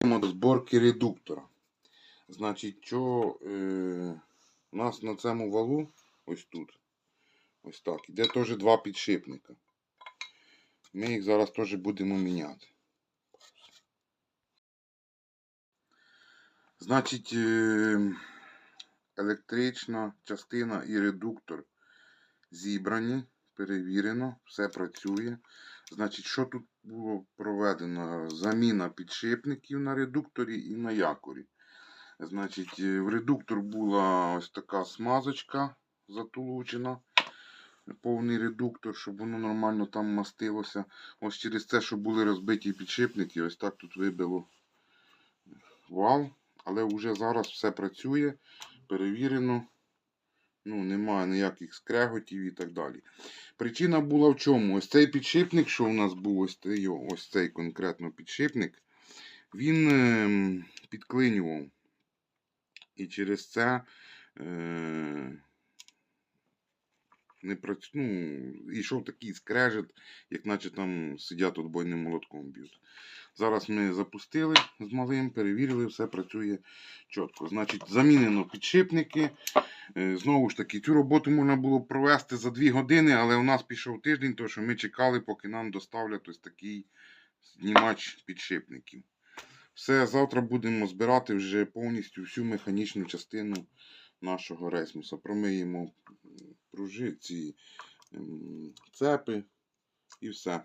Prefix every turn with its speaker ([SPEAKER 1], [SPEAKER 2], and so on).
[SPEAKER 1] до зборки редуктора. Значить, що е, у нас на цьому валу, ось тут, ось так, іде теж два підшипника. Ми їх зараз теж будемо міняти. Значить, е, електрична частина і редуктор зібрані, перевірено, все працює. Значить, що тут було проведено? Заміна підшипників на редукторі і на якорі. Значить, е, в редуктор була ось така смазочка затулучена. Повний редуктор, щоб воно нормально там мастилося. Ось через це, що були розбиті підшипники, ось так тут вибило вал. Але вже зараз все працює, перевірено. Ну, немає ніяких скреготів і так далі. Причина була в чому? Ось цей підшипник, що у нас був ось цей, ось цей конкретно підшипник, він е, підклинював. І через це е, не працю... ну, йшов такий скрежет, як наче там сидять отбойним молотком б'ють. Зараз ми запустили з малим, перевірили, все працює чітко. Значить, замінено підшипники. Е, Знову ж таки, цю роботу можна було провести за 2 години, але у нас пішов тиждень, тому що ми чекали, поки нам доставлять ось такий знімач підшипників. Все, завтра будемо збирати вже повністю всю механічну частину нашого рейсмуса. Промиємо пружи, ці цепи і все.